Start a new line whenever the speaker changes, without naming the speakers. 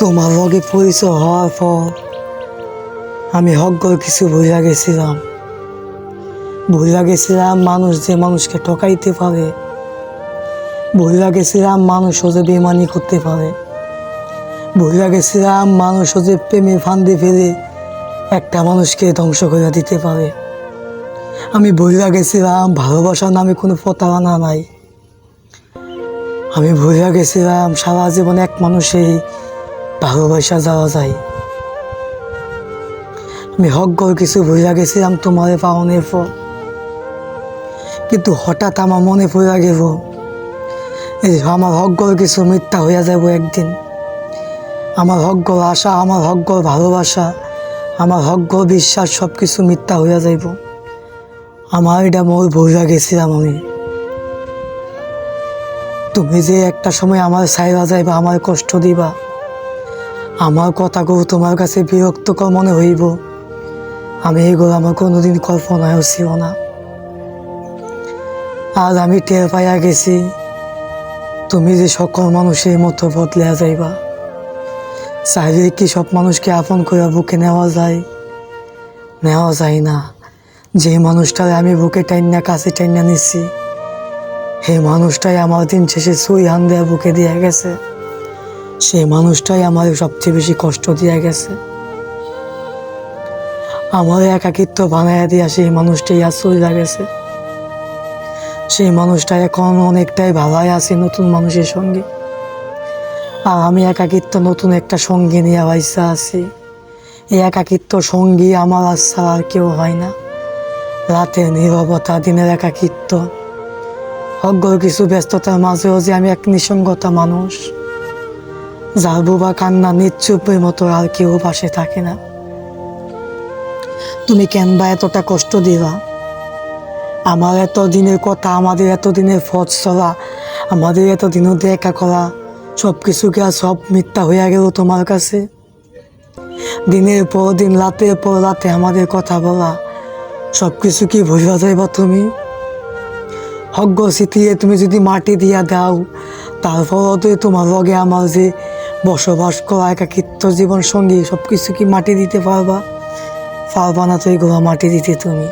তোমার লগে পরিচয় হওয়ার পর আমি হকগর কিছু ভুলা গেছিলাম। ভুলা গেছিলাম মানুষ যে মানুষকে ঠকাইতে পারে। ভুলা গেছিলাম মানুষ যে বেমানি করতে পারে। ভুলা গেছিলাম মানুষও যে প্রেমে ফান্দে ফেলে একটা মানুষকে ধ্বংস করে দিতে পারে। আমি ভুলা গেছিলাম ভালোবাসার নামে কোনো প্রতারণা নাই। আমি ভুলা গেছিলাম সারা জীবন এক মানুষেই ভালোবাসা যাওয়া যায়। আমি হকগর কিছু ভুলা গেছিলাম তোমারে পাওনের পর কিন্তু হঠাৎ আমার মনে পড়ে গেব। আমার হকগর কিছু মিথ্যা হইয়া যাব একদিন। আমার হকগর আশা আমার হকগর ভালোবাসা আমার হকগর বিশ্বাস সব কিছু মিথ্যা হইয়া যাইব আমার এটা মোর ভুলা গেছিলাম আমি। তুমি যে একটা সময় আমার সাইরা যাইবা আমার কষ্ট দিবা। আমার কথাগুলো তোমার কাছে বিরক্তকর মনে হইব। আমি এগুলো আমার কোনোদিন কল্পনায়ও ছিল না। আজ আমি টের পাইয়া গেছি, তুমি যে সকল মানুষের মতো বদলে যাইবা। চাইলে কি সব মানুষকে আপন করে বুকে নেওয়া যায়? নেওয়া যায় না। যে মানুষটারে আমি বুকে টাইনা, কাছে টাইনা নিচ্ছি সেই মানুষটাই আমার দিন শেষে সুই হান দেয়া বুকে দিয়ে গেছে। সেই মানুষটাই আমার সবচেয়ে বেশি কষ্ট দিয়ে গেছে। আমার একাকিত্ব বানাইয়া দিয়া সেই মানুষটাই আর চলে গেছে। সেই মানুষটা এখন অনেকটাই ভালাই আছে নতুন মানুষের সঙ্গে। আর আমি একাকিত্ব নতুন একটা সঙ্গী নিয়ে বাইসা আছি। এই একাকিত্ব সঙ্গী আমার আর ছাড়া আর কেউ হয় না। রাতের নিরবতা, দিনের একাকিত্ব। অজ্ঞ কিছু ব্যস্ততার মাঝেও যে আমি এক নিঃসঙ্গতা মানুষ। যার বুবা কান্না নিশ্চুপের মতো আর কেউ পাশে থাকে না। তুমি কেন বা এতটা কষ্ট দিবা? আমার এত দিনের কথা, আমাদের এত দিনের ফজ চলা, আমাদের এত দিনও দেখা করা সব কিছুকে আর সব মিথ্যা হইয়া গেল তোমার কাছে? দিনের পর দিন, রাতের পর রাতে আমাদের কথা বলা সব কিছু কি ভুলিয়া যাইবা তুমি? হজ্ঞ স্মৃতিয়ে তুমি যদি মাটি দিয়া দাও তারপরও তো তোমার লগে আমার যে বসবাস করা একাকিত্ব জীবন সঙ্গী সব কিছু কি মাটি দিতে পারবা? পারবা না তো এগুলো মাটি দিতে তুমি।